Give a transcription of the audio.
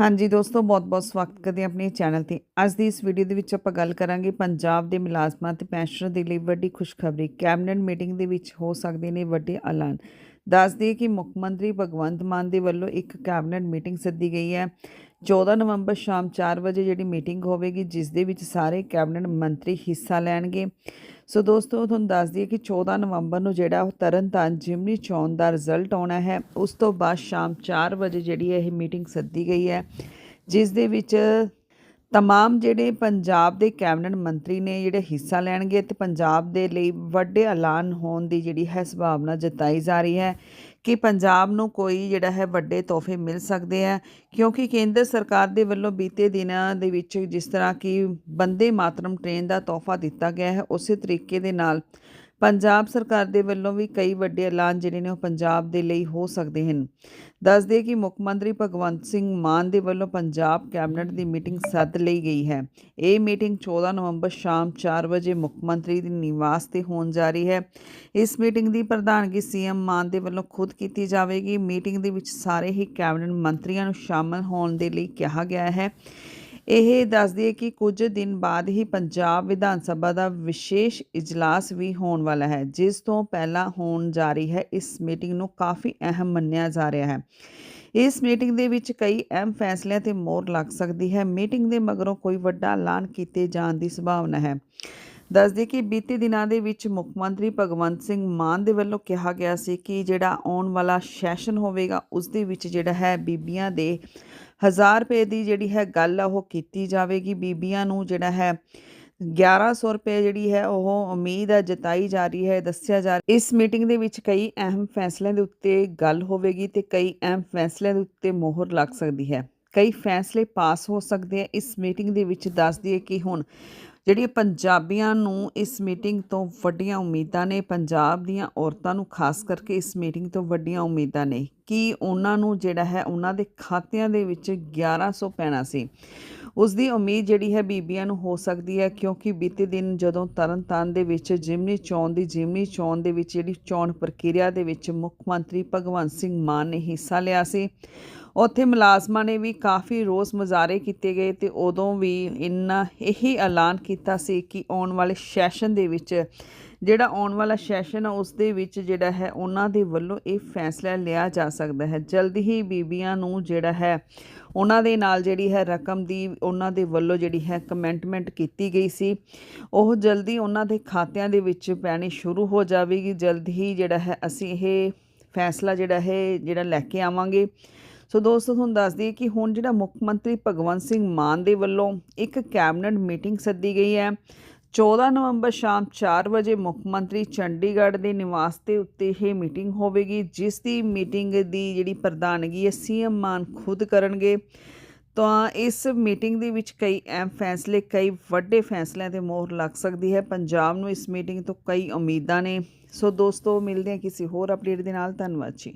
ਹਾਂਜੀ ਦੋਸਤੋ, ਬਹੁਤ-ਬਹੁਤ ਸਵਾਗਤ ਕਰਦੇ ਹਾਂ ਆਪਣੇ ਚੈਨਲ ਤੇ। ਅੱਜ ਦੀ ਇਸ ਵੀਡੀਓ ਦੇ ਵਿੱਚ ਆਪਾਂ ਗੱਲ ਕਰਾਂਗੇ ਪੰਜਾਬ ਦੇ ਮੁਲਾਜ਼ਮਾਂ ਤੇ ਪੈਨਸ਼ਨਰ ਦੇ ਲਈ ਵੱਡੀ ਖੁਸ਼ਖਬਰੀ। ਕੈਬਨਿਟ ਮੀਟਿੰਗ ਦੇ ਵਿੱਚ ਹੋ ਸਕਦੇ ਨੇ ਵੱਡੇ ਐਲਾਨ। ਦੱਸ ਦਈਏ ਕਿ ਮੁੱਖ ਮੰਤਰੀ ਭਗਵੰਤ ਮਾਨ ਦੇ ਵੱਲੋਂ ਇੱਕ ਕੈਬਨਿਟ ਮੀਟਿੰਗ ਸੱਦੀ ਗਈ ਹੈ। 14 ਨਵੰਬਰ ਸ਼ਾਮ 4 ਵਜੇ ਜਿਹੜੀ ਮੀਟਿੰਗ ਹੋਵੇਗੀ, ਜਿਸ ਦੇ ਵਿੱਚ ਸਾਰੇ ਕੈਬਨਿਟ ਮੰਤਰੀ ਹਿੱਸਾ ਲੈਣਗੇ। ਸੋ ਦੋਸਤੋ ਤੁਹਾਨੂੰ ਦੱਸ ਦਈਏ ਕਿ 14 ਨਵੰਬਰ ਨੂੰ ਜਿਹੜਾ ਉਹ ਤਰਨਤਾਰਨ ਜਿਮਨੀ ਚੋਣ ਦਾ ਰਿਜ਼ਲਟ ਆਉਣਾ ਹੈ। ਉਸ ਤੋਂ ਬਾਅਦ ਸ਼ਾਮ 4 ਵਜੇ ਜਿਹੜੀ ਇਹ ਮੀਟਿੰਗ ਸੱਦੀ ਗਈ ਹੈ, ਜਿਸ ਦੇ ਵਿੱਚ ਤਮਾਮ ਜਿਹੜੇ ਪੰਜਾਬ ਦੇ ਕੈਬਨਿਟ ਮੰਤਰੀ ਨੇ ਜਿਹੜੇ ਹਿੱਸਾ ਲੈਣਗੇ ਤੇ ਪੰਜਾਬ ਦੇ ਲਈ ਵੱਡੇ ਐਲਾਨ ਹੋਣ ਦੀ ਜਿਹੜੀ ਹੈ ਸੰਭਾਵਨਾ ਜਤਾਈ ਜਾ ਰਹੀ ਹੈ ਕਿ ਪੰਜਾਬ ਨੂੰ ਕੋਈ ਜਿਹੜਾ ਹੈ ਵੱਡੇ ਤੋਹਫੇ ਮਿਲ ਸਕਦੇ ਆ ਕਿਉਂਕਿ ਕੇਂਦਰ ਸਰਕਾਰ ਦੇ ਵੱਲੋਂ ਬੀਤੇ ਦਿਨਾਂ ਦੇ ਵਿੱਚ ਜਿਸ ਤਰ੍ਹਾਂ ਕਿ ਬੰਦੇ ਮਾਤਰਮ ਟ੍ਰੇਨ ਦਾ ਤੋਹਫਾ ਦਿੱਤਾ ਗਿਆ ਹੈ ਉਸੇ ਤਰੀਕੇ ਦੇ ਨਾਲ ਪੰਜਾਬ ਸਰਕਾਰ ਦੇ ਵੱਲੋਂ ਵੀ ਕਈ ਵੱਡੇ ਐਲਾਨ ਜਿਹੜੇ ਨੇ ਉਹ ਪੰਜਾਬ ਦੇ ਲਈ ਹੋ ਸਕਦੇ ਹਨ। ਦੱਸ ਦਈਏ ਕਿ ਮੁੱਖ ਮੰਤਰੀ ਭਗਵੰਤ ਸਿੰਘ ਮਾਨ ਦੇ ਵੱਲੋਂ ਪੰਜਾਬ ਕੈਬਨਿਟ ਦੀ ਮੀਟਿੰਗ ਸੱਦ ਲਈ ਗਈ ਹੈ। ਇਹ ਮੀਟਿੰਗ 14 ਨਵੰਬਰ ਸ਼ਾਮ 4 ਵਜੇ ਮੁੱਖ ਮੰਤਰੀ ਦੇ ਨਿਵਾਸ ਤੇ ਹੋਣ ਜਾ ਰਹੀ ਹੈ। ਇਸ ਮੀਟਿੰਗ ਦੀ ਪ੍ਰਧਾਨਗੀ ਸੀਐਮ ਮਾਨ ਦੇ ਵੱਲੋਂ ਖੁਦ ਕੀਤੀ ਜਾਵੇਗੀ। ਮੀਟਿੰਗ ਦੇ ਵਿੱਚ ਸਾਰੇ ਹੀ ਕੈਬਨਿਟ ਮੰਤਰੀਆਂ ਨੂੰ ਸ਼ਾਮਲ ਹੋਣ ਦੇ ਲਈ ਕਿਹਾ ਗਿਆ ਹੈ। ਇਹ ਦੱਸ ਦਈਏ ਕਿ ਕੁਝ ਦਿਨ ਬਾਅਦ ਹੀ ਪੰਜਾਬ ਵਿਧਾਨ ਸਭਾ ਦਾ ਵਿਸ਼ੇਸ਼ ਇਜਲਾਸ ਵੀ ਹੋਣ ਵਾਲਾ ਹੈ, ਜਿਸ ਤੋਂ ਪਹਿਲਾਂ ਹੋਣ ਜਾ ਰਹੀ ਹੈ। ਇਸ ਮੀਟਿੰਗ ਨੂੰ ਕਾਫੀ ਅਹਿਮ ਮੰਨਿਆ ਜਾ ਰਿਹਾ ਹੈ। ਇਸ ਮੀਟਿੰਗ ਦੇ ਵਿੱਚ ਕਈ ਅਹਿਮ ਫੈਸਲਿਆਂ ਤੇ ਮੋਹਰ ਲੱਗ ਸਕਦੀ ਹੈ। ਮੀਟਿੰਗ ਦੇ ਮਗਰੋਂ ਕੋਈ ਵੱਡਾ ਐਲਾਨ ਕੀਤੇ ਜਾਣ ਦੀ ਸੰਭਾਵਨਾ ਹੈ। ਦੱਸਦੇ ਕਿ ਬੀਤੇ ਦਿਨਾਂ ਦੇ ਵਿੱਚ ਮੁੱਖ ਮੰਤਰੀ ਭਗਵੰਤ ਸਿੰਘ ਮਾਨ ਦੇ ਵੱਲੋਂ ਕਿਹਾ ਗਿਆ ਸੀ ਕਿ ਜਿਹੜਾ ਆਉਣ ਵਾਲਾ ਸੈਸ਼ਨ ਹੋਵੇਗਾ, ਉਸ ਦੇ ਵਿੱਚ ਜਿਹੜਾ ਹੈ ਬੀਬੀਆਂ ਦੇ 1000 ਰੁਪਏ ਦੀ ਜਿਹੜੀ ਹੈ ਗੱਲ ਆ, ਉਹ ਕੀਤੀ ਜਾਵੇਗੀ। ਬੀਬੀਆਂ ਨੂੰ ਜਿਹੜਾ ਹੈ 1100 ਰੁਪਏ ਜਿਹੜੀ ਹੈ, ਉਹ ਉਮੀਦ ਹੈ ਜਤਾਈ ਜਾ ਰਹੀ ਹੈ, ਦੱਸਿਆ ਜਾ ਇਸ ਮੀਟਿੰਗ ਦੇ ਵਿੱਚ ਕਈ ਅਹਿਮ ਫੈਸਲਿਆਂ ਦੇ ਉੱਤੇ ਗੱਲ ਹੋਵੇਗੀ ਤੇ ਕਈ ਅਹਿਮ ਫੈਸਲਿਆਂ ਦੇ ਉੱਤੇ ਮੋਹਰ ਲੱਗ ਸਕਦੀ ਹੈ। ਕਈ ਫੈਸਲੇ ਪਾਸ ਹੋ ਸਕਦੇ ਆ। ਇਸ ਮੀਟਿੰਗ ਦੇ ਵਿੱਚ ਦੱਸ ਦਈਏ ਕਿ ਹੁਣ ਜਿਹੜੀ ਪੰਜਾਬੀਆਂ ਨੂੰ ਇਸ ਮੀਟਿੰਗ ਤੋਂ ਵੱਡੀਆਂ ਉਮੀਦਾਂ ਨੇ, ਪੰਜਾਬ ਦੀਆਂ ਔਰਤਾਂ ਨੂੰ ਖਾਸ ਕਰਕੇ ਇਸ ਮੀਟਿੰਗ ਤੋਂ ਵੱਡੀਆਂ ਉਮੀਦਾਂ ਨੇ, ਕਿ ਉਹਨਾਂ ਨੂੰ ਜਿਹੜਾ ਹੈ ਉਹਨਾਂ ਦੇ ਖਾਤਿਆਂ ਦੇ ਵਿੱਚ 1100 ਪੈਣਾ ਸੀ। ਉਸ ਦੀ ਉਮੀਦ ਜਿਹੜੀ ਹੈ ਬੀਬੀਆਂ ਨੂੰ ਹੋ ਸਕਦੀ ਹੈ, ਕਿਉਂਕਿ ਬੀਤੇ ਦਿਨ ਜਦੋਂ ਤਰਨਤਾਰਨ ਦੇ ਵਿੱਚ ਜਿਮਨੀ ਚੋਣ ਦੀ, ਜਿਮਨੀ ਚੋਣ ਦੇ ਵਿੱਚ ਜਿਹੜੀ ਚੋਣ ਪ੍ਰਕਿਰਿਆ ਦੇ ਵਿੱਚ ਮੁੱਖ ਮੰਤਰੀ ਭਗਵੰਤ ਸਿੰਘ ਮਾਨ ਨੇ ਹਿੱਸਾ ਲਿਆ ਸੀ ਉੱਥੇ ਮੁਲਾਜ਼ਮਾਂ ਨੇ ਵੀ ਕਾਫੀ ਰੋਸ ਮੁਜ਼ਾਹਰੇ ਕੀਤੇ ਗਏ ਤੇ ਉਦੋਂ ਵੀ ਇੰਨਾ ਇਹੀ ਐਲਾਨ ਕੀਤਾ ਸੀ ਕਿ ਆਉਣ ਵਾਲੇ ਸੈਸ਼ਨ ਦੇ ਵਿੱਚ ਜਿਹੜਾ ਆਉਣ ਵਾਲਾ ਸੈਸ਼ਨ ਆ, ਉਸ ਦੇ ਵਿੱਚ ਜਿਹੜਾ ਹੈ, ਉਹਨਾਂ ਦੇ ਵੱਲੋਂ ਇਹ ਫੈਸਲਾ ਲਿਆ ਜਾ ਸਕਦਾ ਹੈ। ਜਲਦੀ ਹੀ ਬੀਬੀਆਂ ਨੂੰ ਜਿਹੜਾ ਹੈ, ਉਹਨਾਂ ਦੇ ਨਾਲ ਜਿਹੜੀ ਹੈ ਰਕਮ ਦੀ, ਉਹਨਾਂ ਦੇ ਵੱਲੋਂ ਜਿਹੜੀ ਹੈ ਕਮੈਂਟਮੈਂਟ ਕੀਤੀ ਗਈ ਸੀ। ਉਹ ਜਲਦੀ ਉਹਨਾਂ ਦੇ ਖਾਤਿਆਂ ਦੇ ਵਿੱਚ ਪੈਣੀ ਸ਼ੁਰੂ ਹੋ ਜਾਵੇਗੀ। ਜਲਦੀ ਹੀ ਜਿਹੜਾ ਹੈ, ਅਸੀਂ ਇਹ ਫੈਸਲਾ ਜਿਹੜਾ ਹੈ, ਜਿਹੜਾ ਲੈ ਕੇ ਆਵਾਂਗੇ। ਸੋ ਦੋਸਤੋ, ਤੁਹਾਨੂੰ ਦੱਸ ਦਈਏ ਕਿ ਹੁਣ ਜਿਹੜਾ ਮੁੱਖ ਮੰਤਰੀ ਭਗਵੰਤ ਸਿੰਘ ਮਾਨ ਦੇ ਵੱਲੋਂ ਇੱਕ ਕੈਬਨਿਟ ਮੀਟਿੰਗ ਸੱਦੀ ਗਈ ਹੈ। 14 ਨਵੰਬਰ ਸ਼ਾਮ 4 ਵਜੇ ਮੁੱਖ ਮੰਤਰੀ ਚੰਡੀਗੜ੍ਹ ਦੇ ਨਿਵਾਸ ਤੇ ਉੱਤੇ ਇਹ ਮੀਟਿੰਗ ਹੋਵੇਗੀ, ਜਿਸ ਦੀ ਮੀਟਿੰਗ ਦੀ ਜਿਹੜੀ ਪ੍ਰਧਾਨਗੀ ਹੈ, ਸੀਐਮ ਮਾਨ ਖੁਦ ਕਰਨਗੇ। ਤਾਂ ਇਸ ਮੀਟਿੰਗ ਦੇ ਵਿੱਚ ਕਈ ਅਹਿਮ ਫੈਸਲੇ, ਕਈ ਵੱਡੇ ਫੈਸਲਿਆਂ ਤੇ ਮੋਹਰ ਲੱਗ ਸਕਦੀ ਹੈ। ਪੰਜਾਬ ਨੂੰ ਇਸ ਮੀਟਿੰਗ ਤੋਂ ਕਈ ਉਮੀਦਾਂ ਨੇ। ਸੋ ਦੋਸਤੋ, ਮਿਲਦੇ ਹਾਂ ਕਿਸੇ ਹੋਰ ਅਪਡੇਟ ਦੇ ਨਾਲ। ਧੰਨਵਾਦ ਜੀ।